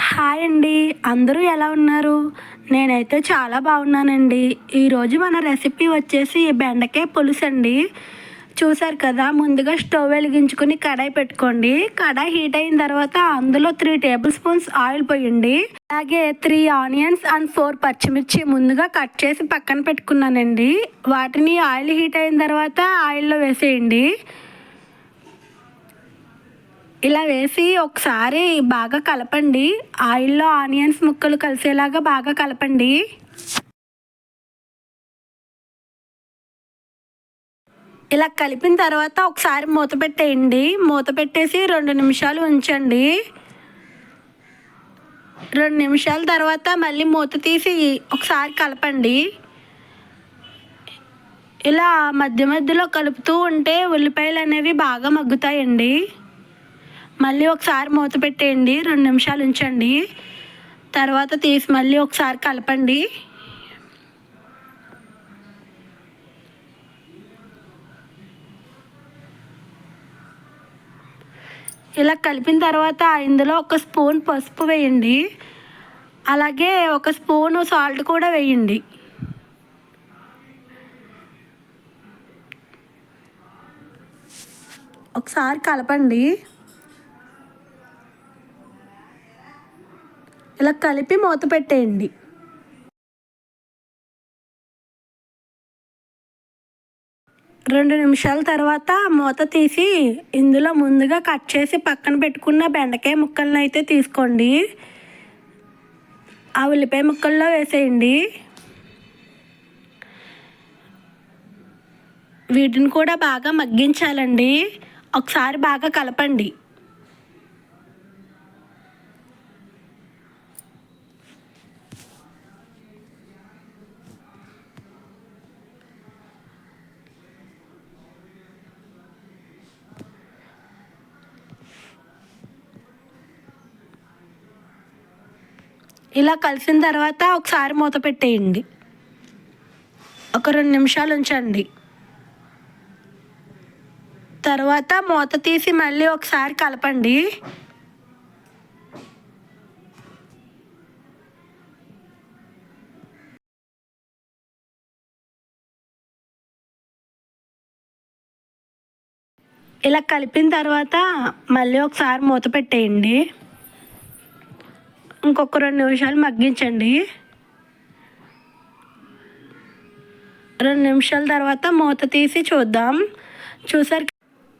Hi అండి. అందరూ ఎలా ఉన్నారు? నేనైతే చాలా బాగున్నానండి. ఈరోజు మన రెసిపీ వచ్చేసి బెండకాయ పులుసు అండి. చూసారు కదా ముందుగా స్టవ్ వెలిగించుకుని కడాయి పెట్టుకోండి. కడాయి హీట్ అయిన తర్వాత అందులో త్రీ టేబుల్ స్పూన్స్ ఆయిల్ పోయండి. అలాగే త్రీ ఆనియన్స్ అండ్ ఫోర్ పచ్చిమిర్చి ముందుగా కట్ చేసి పక్కన పెట్టుకున్నానండి. వాటిని ఆయిల్ హీట్ అయిన తర్వాత ఆయిల్లో వేసేయండి. ఇలా వేసి ఒకసారి బాగా కలపండి. ఆయిల్లో ఆనియన్స్ ముక్కలు కలిసేలాగా బాగా కలపండి. ఇలా కలిపిన తర్వాత ఒకసారి మూత పెట్టేయండి. మూత పెట్టేసి రెండు నిమిషాలు ఉంచండి. రెండు నిమిషాల తర్వాత మళ్ళీ మూత తీసి ఒకసారి కలపండి. ఇలా మధ్య మధ్యలో కలుపుతూ ఉంటే ఉల్లిపాయలు అనేవి బాగా మగ్గుతాయండి. మళ్ళీ ఒకసారి మూత పెట్టేయండి. రెండు నిమిషాలు ఉంచండి. తర్వాత తీసి మళ్ళీ ఒకసారి కలపండి. ఇలా కలిపిన తర్వాత ఇందులో ఒక స్పూన్ పసుపు వేయండి. అలాగే ఒక స్పూన్ సాల్ట్ కూడా వేయండి. ఒకసారి కలపండి. ఇలా కలిపి మూత పెట్టేయండి. రెండు నిమిషాల తర్వాత మూత తీసి ఇందులో ముందుగా కట్ చేసి పక్కన పెట్టుకున్న బెండకాయ ముక్కలను అయితే తీసుకోండి. ఆ ఉల్లిపాయ ముక్కల్లో వేసేయండి. వీటిని కూడా బాగా మగ్గించాలండి. ఒకసారి బాగా కలపండి. ఇలా కలిసిన తర్వాత ఒకసారి మూత పెట్టేయండి. ఒక రెండు నిమిషాలు ఉంచండి. తర్వాత మూత తీసి మళ్ళీ ఒకసారి కలపండి. ఇలా కలిపిన తర్వాత మళ్ళీ ఒకసారి మూత పెట్టేయండి. ఇంకొక రెండు నిమిషాలు మగ్గించండి. రెండు నిమిషాల తర్వాత మూత తీసి చూద్దాం. చూసారు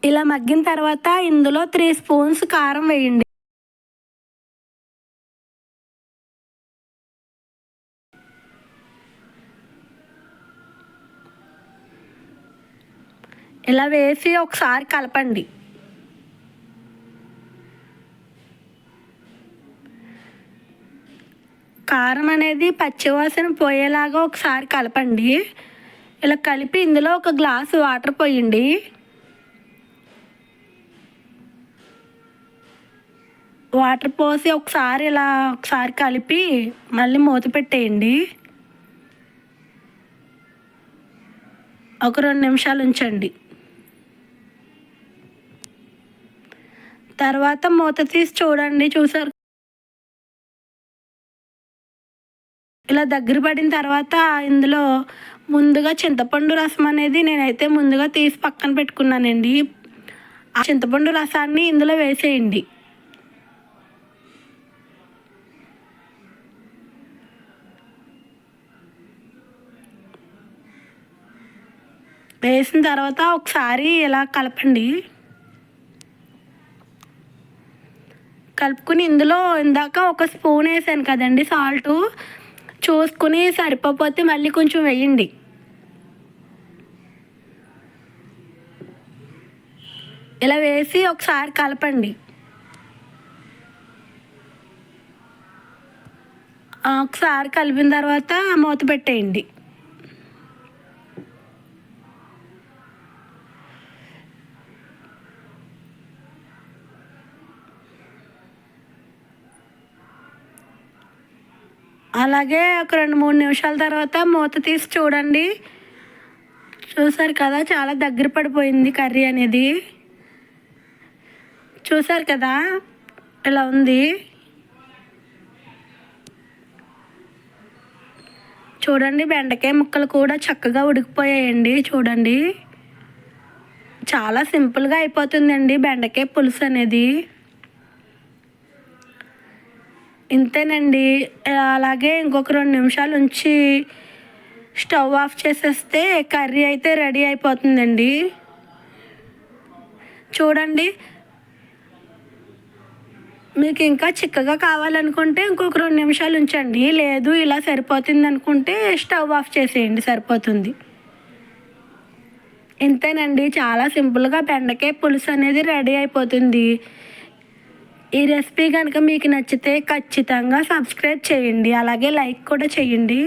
ఇలా మగ్గిన తర్వాత ఇందులో త్రీ స్పూన్స్ కారం వేయండి. ఇలా వేసి ఒకసారి కలపండి. కారం అనేది పచ్చివాసన పోయేలాగా ఒకసారి కలపండి. ఇలా కలిపి ఇందులో ఒక గ్లాసు వాటర్ పోయండి. వాటర్ పోసి ఒకసారి ఇలా ఒకసారి కలిపి మళ్ళీ మూత పెట్టేయండి. ఒక రెండు నిమిషాలు ఉంచండి. తర్వాత మూత తీసి చూడండి చూసారు ఇలా దగ్గర పడిన తర్వాత ఇందులో ముందుగా చింతపండు రసం అనేది నేనైతే ముందుగా తీసి పక్కన పెట్టుకున్నానండి. ఆ చింతపండు రసాన్ని ఇందులో వేసేయండి. వేసిన తర్వాత ఒకసారి ఇలా కలపండి. కలుపుకుని ఇందులో ఇందాక ఒక స్పూన్ వేసాను కదండి సాల్టు. చూసుకుని సరిపోతే మళ్ళీ కొంచెం వేయండి ఇలా వేసి ఒకసారి కలపండి. ఒకసారి కలిపిన తర్వాత మూత పెట్టేయండి. అలాగే ఒక రెండు మూడు నిమిషాల తర్వాత మూత తీసి చూడండి. చూసారు కదా చాలా దగ్గర పడిపోయింది కర్రీ అనేది. చూసారు కదా ఇలా ఉంది. చూడండి బెండకాయ ముక్కలు కూడా చక్కగా ఉడికిపోయాయండి చూడండి. చాలా సింపుల్గా అయిపోతుందండి బెండకాయ పులుసు అనేది. ఇంతేనండి. అలాగే ఇంకొక రెండు నిమిషాలు ఉంచి స్టవ్ ఆఫ్ చేసేస్తే కర్రీ అయితే రెడీ అయిపోతుందండి. చూడండి. మీకు ఇంకా చిక్కగా కావాలనుకుంటే ఇంకొక రెండు నిమిషాలు ఉంచండి. లేదు ఇలా సరిపోతుంది అనుకుంటే స్టవ్ ఆఫ్ చేసేయండి సరిపోతుంది. ఇంతేనండి చాలా సింపుల్గా బెండకాయ పులుసు అనేది రెడీ అయిపోతుంది. ఈ రెసిపీ కనుక మీకు నచ్చితే ఖచ్చితంగా సబ్స్క్రైబ్ చేయండి. అలాగే లైక్ కూడా చేయండి.